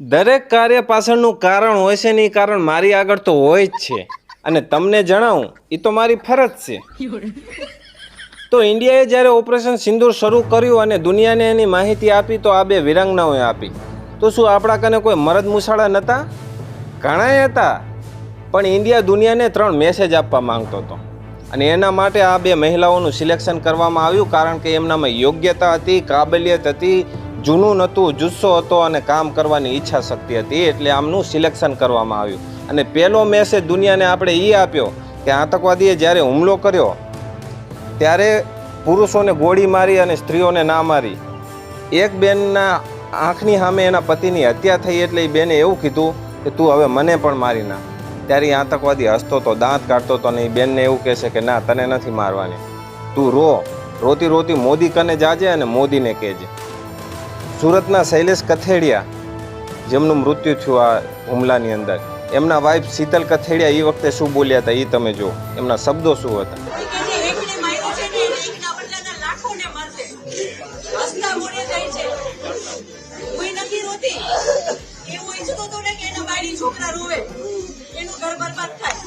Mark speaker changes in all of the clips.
Speaker 1: દરેક કાર્ય પાછળનું કારણ હોય છે ને એ કારણ મારી આગળ તો હોય જ છે. અને તમને જણાવું એ તો મારી ફરજ છે. તો ઇન્ડિયાએ જ્યારે ઓપરેશન સિંદૂર શરૂ કર્યું અને દુનિયાને એની માહિતી આપી, તો આ બે વિરાંગનાઓએ આપી. તો શું આપણા કને કોઈ મરદ મુસાળા નહોતા ઘણાય હતા, પણ ઇન્ડિયા દુનિયાને ત્રણ મેસેજ આપવા માંગતો હતો. અને એના માટે આ બે મહિલાઓનું સિલેક્શન કરવામાં આવ્યું, કારણ કે એમનામાં યોગ્યતા હતી, કાબેલિયત હતી જૂનું હતું જુસ્સો હતો અને કામ કરવાની ઈચ્છા શક્તિ હતી, એટલે આમનું સિલેક્શન કરવામાં આવ્યું. અને પહેલો મેસેજ દુનિયાને આપણે એ આપ્યો કે આતંકવાદીએ જ્યારે હુમલો કર્યો, ત્યારે પુરુષોને ગોળી મારી અને સ્ત્રીઓને ના મારી. એક બેનના આંખની સામે એના પતિની હત્યા થઈ એટલે એ બેને એવું કીધું કે, તું હવે મને પણ મારી ના ત્યારે એ આતંકવાદી હસતો તો, દાંત કાઢતો હતો ને એ બેનને એવું કહેશે કે, ના, તને નથી મારવાની. તું રો. રોતી રોતી મોદી કને જાજે અને મોદીને કહેજે. સુરતના શૈલેષ કથેડિયા જેમનું મૃત્યુ થયું આ હુમલાની અંદર. એમના વાઇફ શીતલ કથેડિયા એ વખતે શું બોલ્યા હતા એ તમે જુઓ. એમના શબ્દો શું હતા?
Speaker 2: જે છોકરા રોવે, એનું ઘર બરબાદ થાય.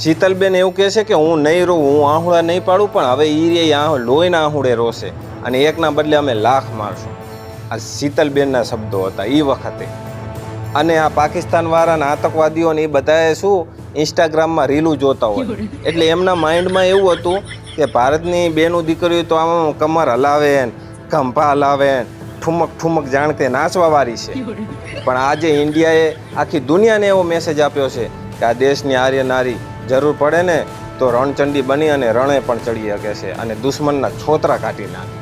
Speaker 1: શીતલબેન એવું કહે છે કે હું નહીં રહું, હું આહુડા નહીં પાડું, પણ હવે એ રે લોહીના આહુડે રોશે અને એકના બદલે અમે લાખ મારશું. આ શીતલબેનના શબ્દો હતા એ વખતે. અને આ પાકિસ્તાનવાળાના આતંકવાદીઓને એ બધાએ શું, ઇન્સ્ટાગ્રામમાં રીલું જોતા હોય. એટલે એમના માઇન્ડમાં એવું હતું કે ભારતની બેનું દીકરીઓ તો આમ કમર હલાવે ખંભા હલાવે ઠુમક ઠુમક જાણતે નાચવા વાળી છે. પણ આજે ઇન્ડિયાએ આખી દુનિયાને એવો મેસેજ આપ્યો છે કે આ દેશની આર્ય નારી જરૂર પડે ને, તો રણચંડી બની અને રણે પણ ચડી શકે છે અને દુશ્મનના છોતરા કાઢી નાખે.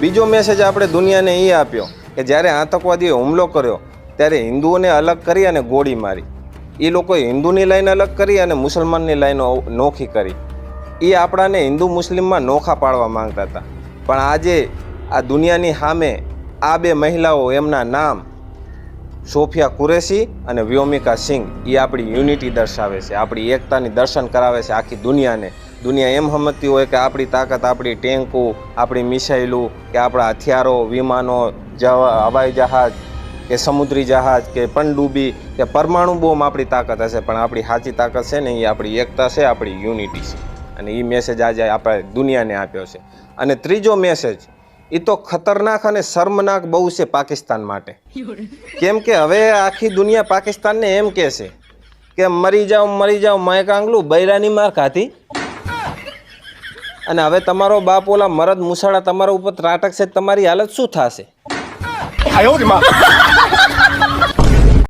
Speaker 1: બીજો મેસેજ આપણે દુનિયાને એ આપ્યો કે જ્યારે આતંકવાદીએ હુમલો કર્યો, ત્યારે હિન્દુઓને અલગ કરી અને ગોળી મારી. એ લોકોએ હિન્દુની લાઈન અલગ કરી અને મુસલમાનની લાઈન નોખી કરી. એ આપણાને હિન્દુ મુસ્લિમમાં નોખા પાડવા માંગતા હતા. પણ આજે આ દુનિયાની સામે આ બે મહિલાઓ એમના નામ સોફિયા કુરેશી અને વ્યોમિકા સિંહ એ આપણી યુનિટી દર્શાવે છે. આપણી એકતાની દર્શન કરાવે છે આખી દુનિયાને. દુનિયા એમ સમજતી હોય કે આપણી તાકાત આપણી ટેન્કો, આપણી મિસાઇલો કે આપણા હથિયારો, વિમાનો હવાઈ જહાજ, કે સમુદ્રી જહાજ, કે પનડુબી કે પરમાણુ બોમ્બ આપણી તાકાત હશે. પણ આપણી સાચી તાકાત છે ને એ આપણી એકતા છે, આપણી યુનિટી છે. અને એ મેસેજ આજે આપણે દુનિયાને આપ્યો છે. અને ત્રીજો મેસેજ એ તો ખતરનાક અને શર્મનાક બહુ છે પાકિસ્તાન માટે. કેમ કે હવે આખી દુનિયા પાકિસ્તાનને એમ કહે કે મરી જાઓ મરી જાઓ મેં કાંગલું બૈરાની માર ખાતી અને હવે તમારો બાપ ઓલા મરદ મુસાળા તમારા ઉપર ત્રાટકશે, તમારી હાલત શું થશે?